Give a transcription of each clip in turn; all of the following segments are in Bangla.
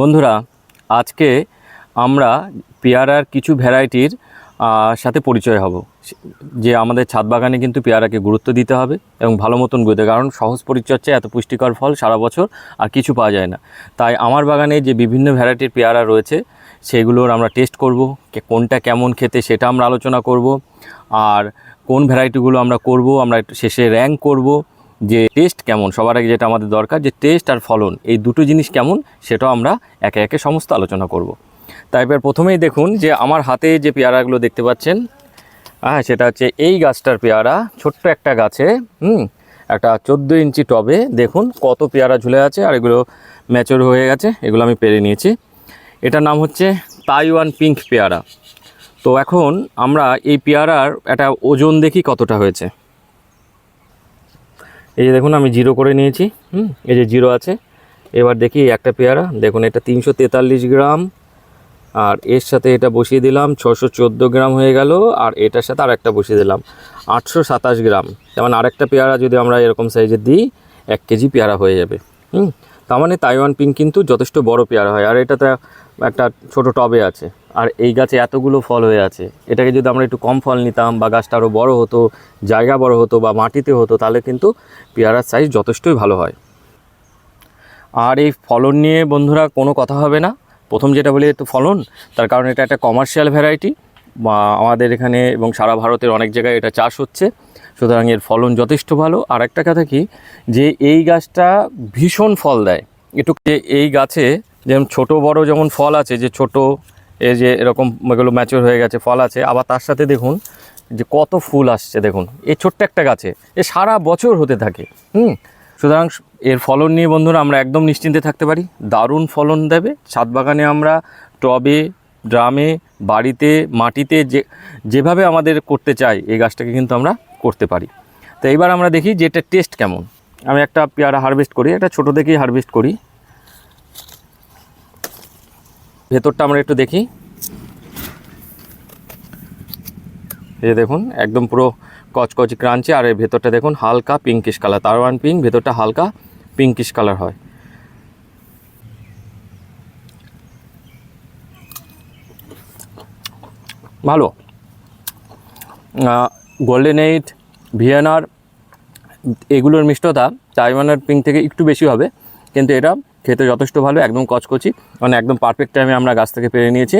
বন্ধুরা, আজকে আমরা পেয়ারার কিছু ভ্যারাইটির সাথে পরিচয় হব। যে আমাদের ছাদ বাগানে কিন্তু পেয়ারাকে গুরুত্ব দিতে হবে এবং ভালো মতন গুরুত্ব কারণ সহজ পরিচর্যায় এত পুষ্টিকর ফল সারা বছর আর কিছু পাওয়া যায় না। তাই আমার বাগানে যে বিভিন্ন ভ্যারাইটির পেয়ারা রয়েছে, সেগুলোর আমরা টেস্ট করব কোনটা কেমন খেতে সেটা আমরা আলোচনা করব, আর কোন ভ্যারাইটিগুলো আমরা করব, আমরা শেষে র্যাঙ্ক করব যে টেস্ট কেমন, সবার আগে যেটা আমাদের দরকার যে টেস্ট আর ফলন, এই দুটো জিনিস কেমন সেটাও আমরা একে একে সমস্ত আলোচনা করব। তাই এবার প্রথমেই দেখুন যে আমার হাতে যে পেয়ারাগুলো দেখতে পাচ্ছেন হ্যাঁ সেটা হচ্ছে এই গাছটার পেয়ারা, ছোট্ট একটা গাছে, হুম, একটা চোদ্দ ইঞ্চি টবে, দেখুন কত পেয়ারা ঝুলে আছে আর এগুলো ম্যাচুর হয়ে গেছে, এগুলো আমি পেরে নিয়েছি। এটার নাম হচ্ছে তাইওয়ান পিঙ্ক পেয়ারা। তো এখন আমরা এই পেয়ারার একটা ওজন দেখি কতটা হয়েছে। এই যে দেখুন, আমি জিরো করে নিয়েছি। হুম, এই যে জিরো আছে। এবার দেখি একটা পেয়ারা। দেখুন, এটা তিনশো তেতাল্লিশ গ্রাম। আর এর সাথে এটা বসিয়ে দিলাম ছশো চোদ্দ গ্রাম হয়ে গেল। আর এটার সাথে আর একটা বসিয়ে দিলাম, আটশো সাতাশ গ্রাম। যেমন আরেকটা পেয়ারা যদি আমরা এরকম সাইজের দিই, এক কেজি পেয়ারা হয়ে যাবে। হুম, তার মানে তাইওয়ান পিঙ্ক কিন্তু যথেষ্ট বড় পেয়ারা হয়। আর এটা তো একটা ছোট টবে আছে। আর এই গাছে এতগুলো ফল হয়ে আছে। এটাকে যদি আমরা একটু কম ফল নিতাম বা গাছটা আরও বড় হতো, জায়গা বড় হতো বা মাটিতে হতো, তাহলে কিন্তু পেয়ারার সাইজ যথেষ্টই ভালো হয়। আর এই ফলন নিয়ে বন্ধুরা কোনো কথা হবে না। প্রথম যেটা বলি, একটু ফলন। তার কারণ এটা একটা কমার্শিয়াল ভ্যারাইটি বা আমাদের এখানে এবং সারা ভারতের অনেক জায়গায় এটা চাষ হচ্ছে। সুতরাং এর ফলন যথেষ্ট ভালো। আর একটা কথা কি, যে এই গাছটা ভীষণ ফল দেয়। একটু এই গাছে যেমন ছোট বড় যেমন ফল আছে, যে ছোট এই যে এরকম এগুলো ম্যাচিওর হয়ে গেছে, ফল আছে। আবার তার সাথে দেখুন, যে কত ফুল আসছে দেখুন। এই ছোট্ট একটা গাছে, এ সারা বছর হতে থাকে, হুম? সুতরাং এর ফলন নিয়ে বন্ধুরা আমরা একদম নিশ্চিন্তে থাকতে পারি। দারুণ ফলন দেবে। ছাদ বাগানে আমরা টবে, ড্রামে, বাড়িতে, মাটিতে যে, যেভাবে আমাদের করতে চাই, এই গাছটাকে কিন্তু আমরা করতে পারি। তো এইবার আমরা দেখি যে এটা টেস্ট কেমন। আমি একটা পেয়ারা হারভেস্ট করি, একটা ছোটো দেখেই হারভেস্ট করি। ভেতরটা আমরা একটু দেখি। এই দেখুন, একদম পুরো কচকচ ক্রাঞ্চি, আর এর ভেতরটা দেখুন, হালকা পিঙ্কিশ কালার তারওয়ান পিঙ্ক ভেতরটা হালকা পিঙ্কিশ কালার হয়। ভালো। গোল্ডেন এইট ভিয়েনার এগুলোর মিষ্টতা তাইওয়ানের পিঙ্ক থেকে একটু বেশি হবে, কিন্তু এটা খেতে যথেষ্ট ভালো, একদম কচকচি। মানে একদম পারফেক্ট টাইমে আমরা গাছ থেকে পেরে নিয়েছি।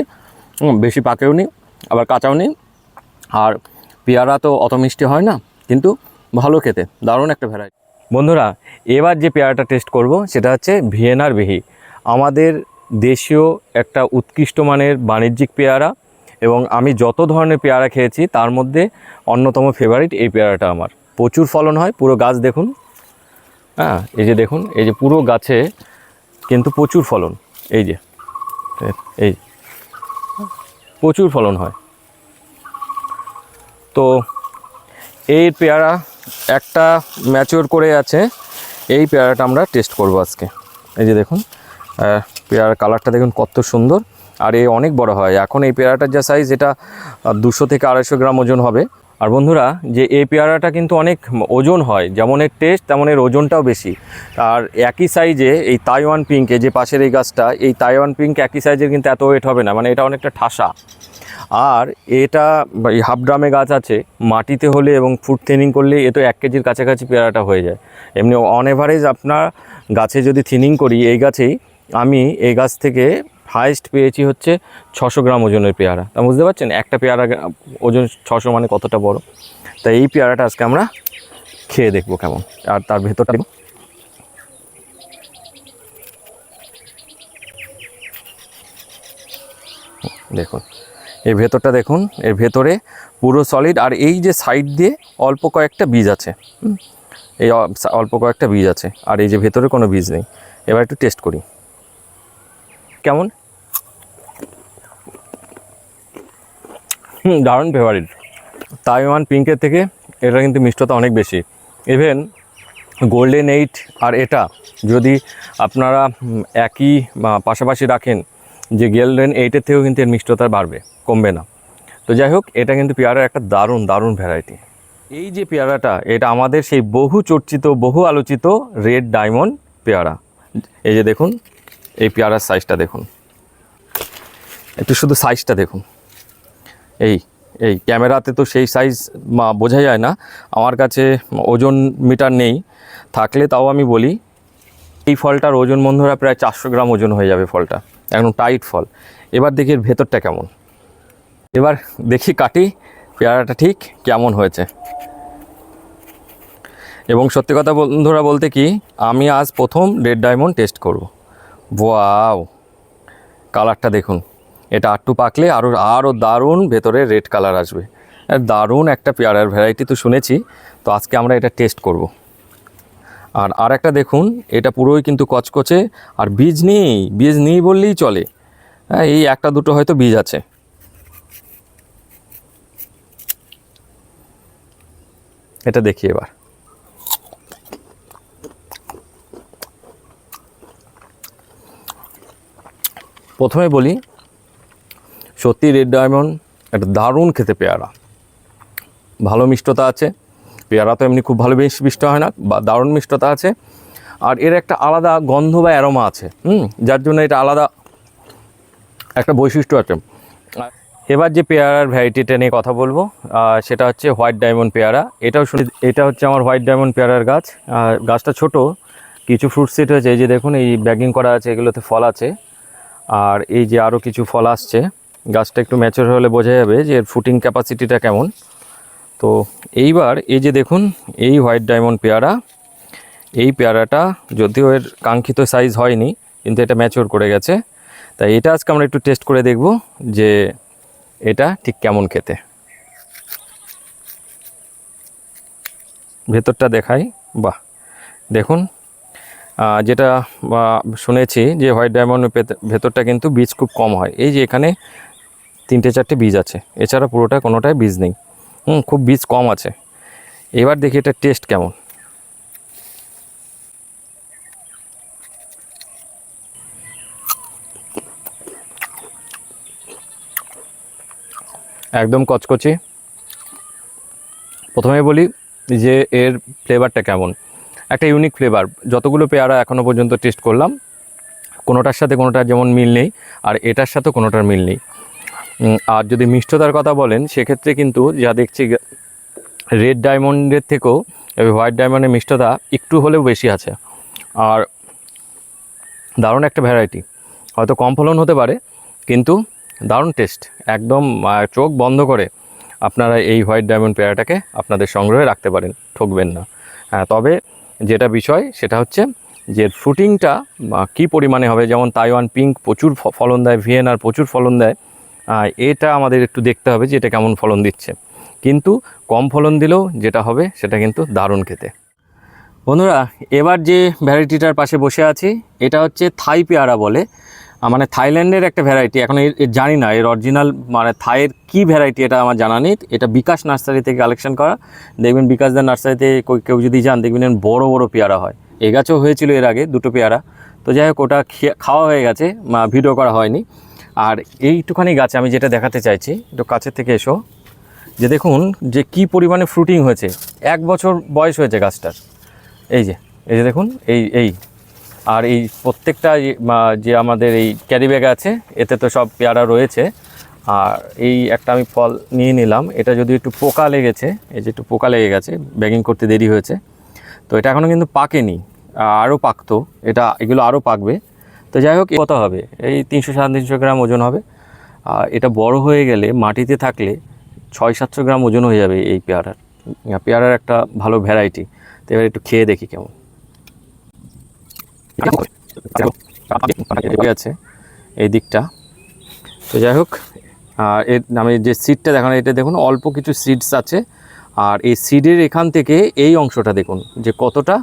বেশি পাকেও নি আবার কাঁচাও নেই। আর পেয়ারা তো অত মিষ্টি হয় না, কিন্তু ভালো খেতে, দারুণ একটা ভ্যারাইটি বন্ধুরা, এবার যে পেয়ারাটা টেস্ট করব, সেটা হচ্ছে ভিয়েনার বিহি। আমাদের দেশীয় একটা উৎকৃষ্ট মানের বাণিজ্যিক পেয়ারা, এবং আমি যত ধরনের পেয়ারা খেয়েছি, তার মধ্যে অন্যতম ফেভারিট এই পেয়ারাটা আমার। প্রচুর ফলন হয়, পুরো গাছ দেখুন। হ্যাঁ এই যে দেখুন, এই যে পুরো গাছে কিন্তু প্রচুর ফলন। এই যে, এই, প্রচুর ফলন হয়। তো এই পেয়ারা একটা ম্যাচিওর করে আছে। এই পেয়ারাটা আমরা টেস্ট করব আজকে। এই যে দেখুন পেয়ারার কালারটা দেখুন কত সুন্দর। আর এই অনেক বড় হয়। এখন এই পেয়ারাটার যা সাইজ এটা দুশো থেকে আড়াইশো গ্রাম ওজন হবে। আর বন্ধুরা, যে এই পেয়ারাটা কিন্তু অনেক ওজন হয়, যেমন এর টেস্ট তেমন এর ওজনটাও বেশি। আর একই সাইজে এই তাইওয়ান পিঙ্কে যে পাশের এই গাছটা, এই তাইওয়ান পিঙ্ক একই সাইজের কিন্তু এত ওয়েট হবে না মানে এটা অনেকটা ঠাসা। আর এটা এই হাফ ড্রামে গাছ আছে, মাটিতে হলে এবং ফুড থিনিং করলে এ তো এক কেজির কাছাকাছি পেয়ারাটা হয়ে যায়। এমনি অন এভারেজ আপনার গাছে যদি থিনিং করি, এই গাছেই আমি এই গাছ থেকে হাইস্ট পেয়েছি হচ্ছে ছশো গ্রাম ওজনের পেয়ারা। তা বুঝতে পারছেন? একটা পেয়ারা ওজন ছশো মানে কতটা বড়? তাই এই পেয়ারাটা আজকে আমরা খেয়ে দেখব কেমন। আর তার ভেতরটা। দেখুন। এর ভেতরটা দেখুন। এর ভেতরে পুরো সলিড আর এই যে সাইড দিয়ে অল্প কয়েকটা বীজ আছে। এই অল্প কয়েকটা বীজ আছে। আর এই যে ভেতরে কোনো বীজ নেই। এবার একটু টেস্ট করি। কেমন? হুম, দারুণ ফেভারিট তাইওয়ান পিঙ্কের থেকে এটা কিন্তু মিষ্টতা অনেক বেশি। ইভেন গোল্ডেন এইট আর এটা, যদি আপনারা একই পাশাপাশি রাখেন, যে গোল্ডেন এইটের থেকেও কিন্তু এর মিষ্টতা বাড়বে, কমবে না। তো যাই হোক, এটা কিন্তু পেয়ারার একটা দারুণ দারুণ ভ্যারাইটি এই যে পেয়ারাটা, এটা আমাদের সেই বহু চর্চিত, বহু আলোচিত রেড ডায়মন্ড পেয়ারা। এই যে দেখুন, এই পেয়ারার সাইজটা দেখুন। একটু শুধু সাইজটা দেখুন। এই এই ক্যামেরাতে তো সেই সাইজ বোঝা যায় না। আমার কাছে ওজন মিটার নেই। থাকলে তাও আমি বলি, এই ফলটার ওজন বন্ধুরা প্রায় চারশো গ্রাম ওজন হয়ে যাবে ফলটা। একদম টাইট ফল। এবার দেখি এর ভেতরটা কেমন। এবার দেখি কাটি, পেয়ারাটা ঠিক কেমন হয়েছে। এবং সত্যি কথা বন্ধুরা বলতে কি, আমি আজ প্রথম রেড ডায়মন্ড টেস্ট করব। ওয়াও কালারটা দেখুন। এটা আটটু পাকলে আরও আরও দারুণ ভেতরে রেড কালার আসবে। দারুণ একটা পেয়ারার ভ্যারাইটি তো শুনেছি, তো আজকে আমরা এটা টেস্ট করব। আর আর একটা দেখুন, এটা পুরোই কিন্তু কচকচে, আর বীজ নেই বীজ নেই বললেই চলে। হ্যাঁ এই একটা দুটো হয়তো বীজ আছে। এটা দেখি এবার। প্রথমে বলি সত্যি রেড ডায়মন্ড একটা দারুণ খেতে পেয়ারা। ভালো মিষ্টতা আছে। পেয়ারা তো এমনি খুব ভালো বেশ মিষ্ট হয় না, বা দারুণ মিষ্টতা আছে। আর এর একটা আলাদা গন্ধ বা অ্যারোমা আছে, হুম? যার জন্য এটা আলাদা একটা বৈশিষ্ট্য আছে। এবার যে পেয়ারার ভ্যারাইটিটা নিয়ে কথা বলব সেটা হচ্ছে হোয়াইট ডায়মন্ড পেয়ারা। এটাও শুনে, এটা হচ্ছে আমার হোয়াইট ডায়মন্ড পেয়ারার গাছ। গাছটা ছোট, কিছু ফ্রুট সিট হয়েছে, এই যে দেখুন, এই ব্যাগিং করা আছে, এগুলোতে ফল আছে। আর এই যে আরও কিছু ফল আসছে গাছটা একটু ম্যাচোর হলে বোঝা যাবে যে এর ফুটিং ক্যাপাসিটিটা কেমন। তো এইবার এই যে দেখুন, এই হোয়াইট ডায়মন্ড পেয়ারা, এই পেয়ারাটা যদিও এর কাঙ্ক্ষিত সাইজ হয়নি, কিন্তু এটা ম্যাচিওর করে গেছে। তাই এটা আজকে আমরা একটু টেস্ট করে দেখব যে এটা ঠিক কেমন খেতে। ভেতরটা দেখাই, বাহ! দেখুন যেটা শুনেছি যে হোয়াইট ডায়মন্ড ভেতরটা কিন্তু বীজ খুব কম হয়। এই যে এখানে তিনটে চারটে বীজ আছে। এছাড়া পুরোটা কোনোটাই বীজ নেই। হুম, খুব বীজ কম আছে। এবার দেখি এটা টেস্ট কেমন। একদম কচকচি। প্রথমে বলি যে এর ফ্লেভারটা কেমন। একটা ইউনিক ফ্লেভার। যতগুলো পেয়ারা এখনও পর্যন্ত টেস্ট করলাম, কোনোটার সাথে কোনোটার যেমন মিল নেই, আর এটার সাথে কোনোটার মিল নেই। আর যদি মিষ্টতার কথা বলেন, সেক্ষেত্রে কিন্তু যা দেখছি, রেড ডায়মন্ডের থেকেও হোয়াইট ডায়মন্ডের মিষ্টতা একটু হলেও বেশি আছে। আর দারুণ একটা ভ্যারাইটি হয়তো কম ফলন হতে পারে, কিন্তু দারুণ টেস্ট একদম চোখ বন্ধ করে আপনারা এই হোয়াইট ডায়মন্ড পেয়ারাটাকে আপনাদের সংগ্রহে রাখতে পারেন, ঠকবেন না। হ্যাঁ তবে যেটা বিষয়, সেটা হচ্ছে যে ফ্রুটিংটা কী পরিমাণে হবে? যেমন তাইওয়ান পিঙ্ক প্রচুর ফলন দেয়, ভিয়েনার প্রচুর ফলন দেয়। এটা আমাদের একটু দেখতে হবে যে এটা কেমন ফলন দিচ্ছে। কিন্তু কম ফলন দিলেও যেটা হবে সেটা কিন্তু দারুণ খেতে। বন্ধুরা, এবার যে ভ্যারাইটিটার পাশে বসে আছি, এটা হচ্ছে থাই পেয়ারা বলে। মানে থাইল্যান্ডের একটা ভ্যারাইটি, এখন জানি না, এর অরিজিনাল মানে থাইয়ের কী ভ্যারাইটি এটা আমার জানা নেই। এটা বিকাশ নার্সারি থেকে কালেকশন করা। দেখবেন বিকাশদার নার্সারিতে কেউ যদি যান, দেখবেন বড় বড় পেয়ারা হয়। এ গাছও হয়েছিল এর আগে, দুটো পেয়ারা। তো যাই হোক, ওটা খাওয়া হয়ে গেছে ভিডিও করা হয়নি। আর এইটুখানি গাছে আমি যেটা দেখাতে চাইছি, একটু কাছের থেকে এসো। যে দেখুন যে কি পরিমাণে ফ্রুটিং হয়েছে। এক বছর বয়স হয়েছে গাছটার। এই যে এই যে দেখুন, এই এই। আর এই প্রত্যেকটা যে- আমাদের এই ক্যারি ব্যাগ আছে, এতে তো সব পেয়ারা রয়েছে। আর এই একটা আমি ফল নিয়ে নিলাম। এটা যদি একটু পোকা লেগেছে, এই যে একটু পোকা লেগে গেছে ব্যাগিং করতে দেরি হয়েছে। তো এটা এখনও কিন্তু পাকেনি আরও পাকতো। এটা, এগুলো আরও পাকবে। তো যাই হোক কত হবে। এই তিনশো সাড়ে তিনশো গ্রাম ওজন হবে। আর এটা বড় হয়ে গেলে মাটিতে থাকলে ছয় সাতশো গ্রাম ওজন হয়ে যাবে এই পেয়ারার। পেয়ারার একটা ভালো ভ্যারাইটি তো এবার একটু খেয়ে দেখি কেমন। আছে, এই দিকটা। তো যাই হোক, আর এর, আমি যে সিডটা দেখানো, এটা দেখুন, অল্প কিছু সিডস আছে। আর এই সিডের এখান থেকে এই অংশটা দেখুন, যে কতটা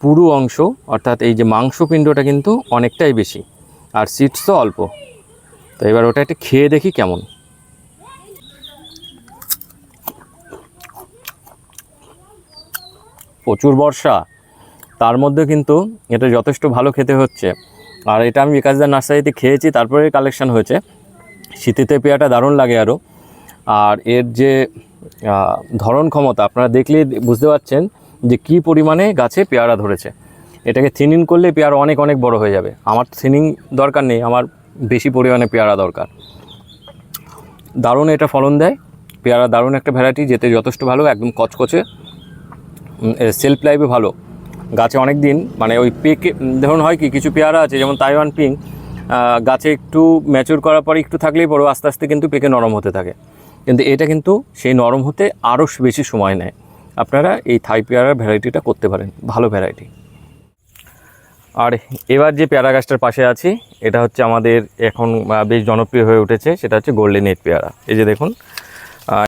পুরু অংশ, অর্থাৎ এই যে মাংসপিণ্ডটা কিন্তু অনেকটাই বেশি, আর সিডস তো অল্প। তো এবার ওটা একটু খেয়ে দেখি কেমন। প্রচুর বর্ষা, তার মধ্যে কিন্তু এটা যথেষ্ট ভালো খেতে হচ্ছে। আর এটা আমি বিকাশদার নার্সারিতে খেয়েছি, তারপরে কালেকশন হয়েছে। শীতিতে পেয়াটা দারুণ লাগে আরও আর এর যে ধরন ক্ষমতা, আপনারা দেখলে বুঝতে পারছেন যে কি পরিমাণে গাছে পেয়ারা ধরেছে। এটাকে থিনিং করলে পেয়ারা অনেক অনেক বড় হয়ে যাবে। আমার থিনিং দরকার নেই, আমার বেশি পরিমাণে পেয়ারা দরকার। দারুণ এটা ফলন দেয়। পেয়ারা দারুণ একটা ভ্যারাইটি যেতে যথেষ্ট ভালো, একদম কচকচে। সেলফ লাইফে ভালো। গাছে অনেক দিন মানে ওই পেকে ধরুন হয় কি, কিছু পেয়ারা আছে, যেমন তাইওয়ান পিং গাছে একটু ম্যাচুর করার পরে একটু থাকলেই বড় আস্তে আস্তে কিন্তু পেকে নরম হতে থাকে। কিন্তু এটা কিন্তু সেই নরম হতে আরও বেশি সময় নেয়। আপনারা এই থাই পেয়ারার ভ্যারাইটিটা করতে পারেন, ভালো ভ্যারাইটি। আর এবার যে পেয়ারা গাছটার পাশে আছি, এটা হচ্ছে আমাদের এখন বেশ জনপ্রিয় হয়ে উঠেছে, সেটা হচ্ছে গোল্ডেন এইট পেয়ারা। এই যে দেখুন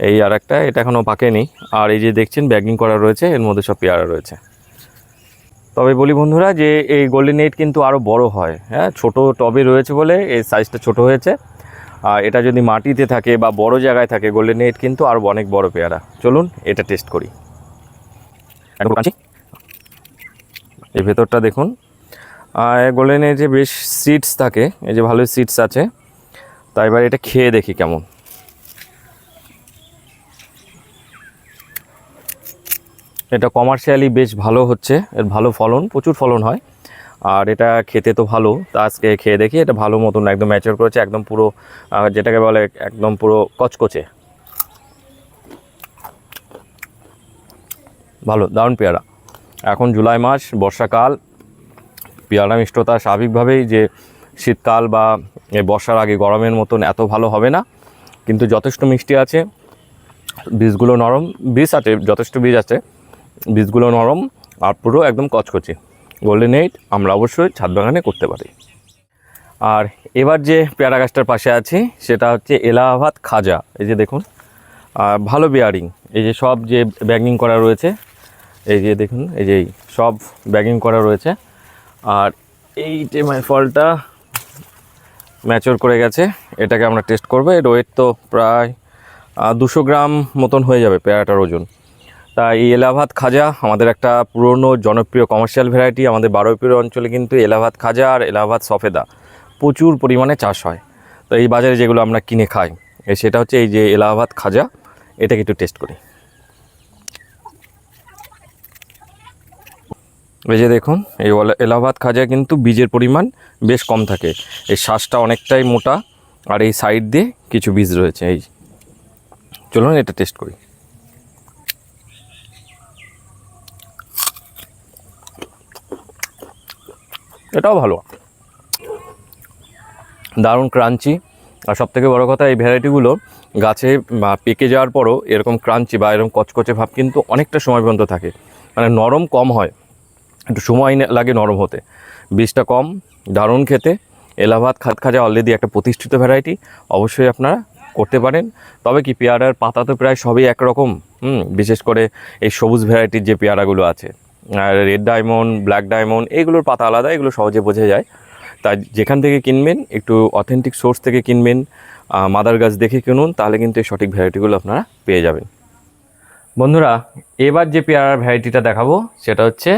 এই আর একটা, এটা এখনও পাকেনি। আর এই যে দেখছেন ব্যাগিং করা রয়েছে, এর মধ্যে সব পেয়ারা রয়েছে। তবে বলি বন্ধুরা যে এই গোল্ডেন এইট কিন্তু আরও বড় হয় হ্যাঁ? ছোট টবে রয়েছে বলে এই সাইজটা ছোট হয়েছে। আর এটা যদি মাটিতে থাকে বা বড় জায়গায় থাকে গোল্ডেন এইট কিন্তু আরও অনেক বড় পেয়ারা। চলুন, এটা টেস্ট করি। একটু কাঁচি। এই ভেতরটা দেখুন। গোল্ডেন যে বেশ সিডস থাকে, এই যে ভালোই সিডস আছে তাই এবার এটা খেয়ে দেখি কেমন। এটা কমার্শিয়ালি বেশ ভালো হচ্ছে, এর ভালো ফলন, প্রচুর ফলন হয়। আর এটা খেতে তো ভালো, তা আজকে খেয়ে দেখি, এটা ভালো মতন একদম ম্যাচিওর করেছে, একদম পুরো যেটাকে বলে একদম পুরো কচকচে। ভালো, দারুণ পেয়ারা। এখন জুলাই মাস, বর্ষাকাল। পেয়ারা মিষ্টতা স্বাভাবিকভাবেই যে শীতকাল বা বর্ষার আগে গরমের মতন এত ভালো হবে না। কিন্তু যথেষ্ট মিষ্টি আছে। বীজগুলো নরম, বীজ আছে, যথেষ্ট বীজ আছে। বীজগুলো নরম আর পুরো একদম কচকচে। গোল্ডেন এইট আমরা অবশ্যই ছাদ বাগানে করতে পারি। আর এবার যে পেয়ারা গাছটার পাশে আছি, সেটা হচ্ছে এলাহাবাদ খাজা। এই যে দেখুন ভালো বেয়ারিং এই যে সব যে ব্যাগিং করা রয়েছে এই যে দেখুন, এই যে সব ব্যাগিং করা রয়েছে। আর এই যে মানে ফলটা ম্যাচর করে গেছে, এটাকে আমরা টেস্ট করব। এর ওয়েট তো প্রায় দুশো গ্রাম মতন হয়ে যাবে পেয়ারাটার ওজন। তা এই এলাহাবাদ খাজা, আমাদের একটা পুরনো জনপ্রিয় কমার্শিয়াল ভ্যারাইটি আমাদের বারোইপুর অঞ্চলে কিন্তু এলাহাবাদ খাজা আর এলাহাবাদ সফেদা প্রচুর পরিমাণে চাষ হয়। তো এই বাজারে যেগুলো আমরা কিনে খাই সেটা হচ্ছে এই যে এলাহাবাদ খাজা, এটাকে একটু টেস্ট করি। এই যে দেখুন, এই এলাহাবাদ খাজা কিন্তু বীজের পরিমাণ বেশ কম থাকে। এই শ্বাসটা অনেকটাই মোটা, আর এই সাইড দিয়ে কিছু বীজ রয়েছে, এই চলুন এটা টেস্ট করি। এটাও ভালো। দারুণ ক্রাঞ্চি। আর সব থেকে বড়ো কথা, এই ভ্যারাইটিগুলো গাছে পেকে যাওয়ার পরও এরকম ক্রাঞ্চি বা এরকম কচকচে ভাব কিন্তু অনেকটা সময় পর্যন্ত থাকে। মানে নরম কম হয়। একটু সময় লাগে নরম হতে। বীজটা কম, দারুণ খেতে। এলাহাবাদ খাত খাজা অলরেডি একটা প্রতিষ্ঠিত ভ্যারাইটি অবশ্যই আপনারা করতে পারেন। তবে কি, পেয়ারার পাতা তো প্রায় সবই একরকম, হুম? বিশেষ করে এই সবুজ ভ্যারাইটির যে পেয়ারাগুলো আছে। আর রেড ডায়মন্ড ব্ল্যাক ডায়মন্ড এগুলোর পাতা আলাদা, এগুলো সহজে বোঝা যায়। তাই যেখান থেকে কিনবেন, একটু অথেন্টিক সোর্স থেকে কিনবেন মাদার গাছ দেখে কিনুন, তাহলে কিন্তু এই সঠিক ভ্যারাইটিগুলো আপনারা পেয়ে যাবেন। বন্ধুরা, এবার যে পেয়ারার ভ্যারাইটিটা দেখাবো, সেটা হচ্ছে,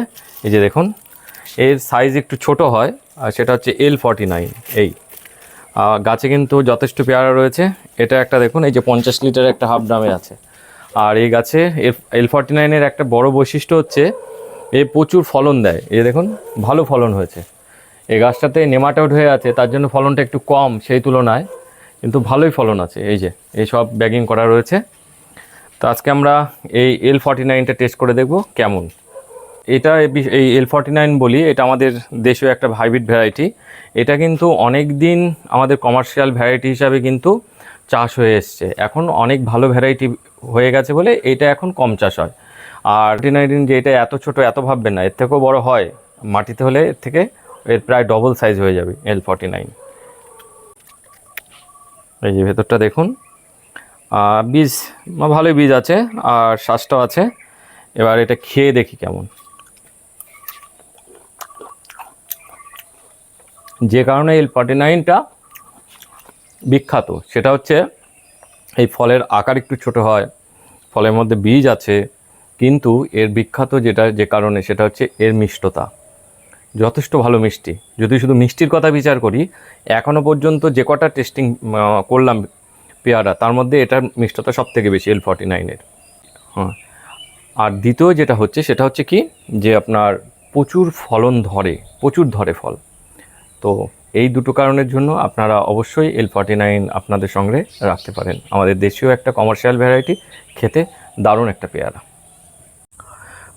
এই যে দেখুন, এর সাইজ একটু ছোট হয়, আর সেটা হচ্ছে এল ফর্টি নাইন এই গাছে কিন্তু যথেষ্ট পেয়ারা রয়েছে। এটা একটা দেখুন, এই যে পঞ্চাশ লিটার একটা হাফ ড্রামে আছে। আর এই গাছে এল ফর্টি নাইনের একটা বড় বৈশিষ্ট্য হচ্ছে, এ প্রচুর ফলন দেয়। এই দেখুন, ভালো ফলন হয়েছে। এই গাছটাতে নেমাটোড হয়ে আছে, তার জন্য ফলনটা একটু কম সেই তুলনায়, কিন্তু ভালোই ফলন আছে। এই যে, এই সব ব্যাগিং করা রয়েছে। তো আজকে আমরা এই এল ফর্টি নাইনটা টেস্ট করে দেখব কেমন। এটা এই এল ফর্টি নাইন বলি, এটা আমাদের দেশীয় একটা হাইব্রিড ভ্যারাইটি এটা কিন্তু অনেক দিন আমাদের কমার্শিয়াল ভ্যারাইটি হিসাবে কিন্তু চাষ হয়ে এসছে। এখন অনেক ভালো ভ্যারাইটি হয়ে গেছে বলে এটা এখন কম চাষ হয়। আর নাইনটিন যে এটা এত ছোট, এত ভাববেন না, এর থেকেও বড় হয়। মাটিতে হলে এর থেকে এর প্রায় ডবল সাইজ হয়ে যাবে এল ফর্টি নাইন এই যে ভেতরটা দেখুন। বীজ ভালোই বীজ আছে, আর শ্বাসটাও আছে। এবার এটা খেয়ে দেখি কেমন। যে কারণে এল ফর্টি নাইনটা বিখ্যাত, সেটা হচ্ছে এই ফলের আকার একটু ছোট হয়, ফলের মধ্যে বীজ আছে, কিন্তু এর বিখ্যাত যেটা, যে কারণে, সেটা হচ্ছে এর মিষ্টতা। যথেষ্ট ভালো মিষ্টি। যদি শুধু মিষ্টির কথা বিচার করি এখনও পর্যন্ত যে কটা টেস্টিং করলাম পেয়ারা, তার মধ্যে এটার মিষ্টতা সব থেকে বেশি এল ফর্টি নাইনের হ্যাঁ। আর দ্বিতীয় যেটা হচ্ছে, সেটা হচ্ছে কি, যে আপনার প্রচুর ফলন ধরে, প্রচুর ধরে ফল। তো এই দুটো কারণের জন্য আপনারা অবশ্যই এল ফর্টি নাইন আপনাদের সঙ্গে রাখতে পারেন। আমাদের দেশীয় একটা কমার্শিয়াল ভ্যারাইটি খেতে দারুণ একটা পেয়ারা।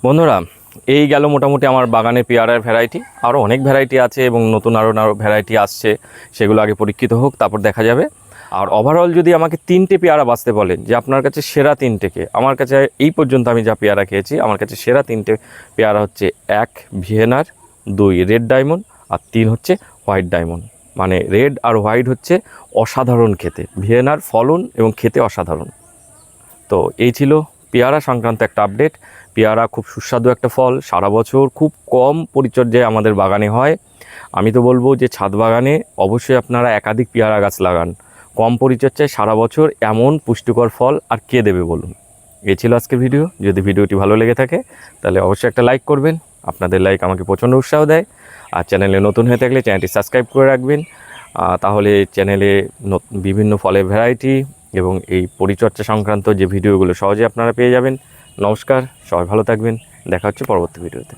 বন্ধুরা, এই গেল মোটামুটি আমার বাগানে পেয়ারার ভ্যারাইটি আরও অনেক ভ্যারাইটি আছে এবং নতুন আরও আরও ভ্যারাইটি আসছে, সেগুলো আগে পরীক্ষিত হোক, তারপর দেখা যাবে। আর ওভারঅল যদি আমাকে তিনটে পেয়ারা বাঁচতে বলেন, যে আপনার কাছে সেরা তিনটেকে আমার কাছে এই পর্যন্ত আমি যা পেয়ারা খেয়েছি, আমার কাছে সেরা তিনটে পেয়ারা হচ্ছে এক ভিয়েনার, দুই রেড ডায়মন্ড, আর তিন হচ্ছে হোয়াইট ডায়মন্ড। মানে রেড আর হোয়াইট হচ্ছে অসাধারণ খেতে। ভিয়েনার ফলন এবং খেতে অসাধারণ। তো এই ছিল পেয়ারা সংক্রান্ত একটা আপডেট পেয়ারা খুব সুস্বাদু একটা ফল। সারা বছর খুব কম পরিচর্যায় আমাদের বাগানে হয়। আমি তো বলব যে ছাদ বাগানে অবশ্যই আপনারা একাধিক পেয়ারা গাছ লাগান। কম পরিচর্যায় সারা বছর এমন পুষ্টিকর ফল আর কে দেবে বলুন? এই ছিল আজকের ভিডিও। যদি ভিডিওটি ভালো লেগে থাকে, তাহলে অবশ্যই একটা লাইক করবেন। আপনাদের লাইক আমাকে প্রচণ্ড উৎসাহ দেয়। আর চ্যানেলে নতুন হয়ে থাকলে চ্যানেলটি সাবস্ক্রাইব করে রাখবেন। তাহলে চ্যানেলে বিভিন্ন ফলের ভ্যারাইটি এবং এই পরিচর্যা সংক্রান্ত যে ভিডিওগুলো সহজে আপনারা পেয়ে যাবেন। নমস্কার, সবাই ভালো থাকবেন। দেখা হচ্ছে পরবর্তী ভিডিওতে।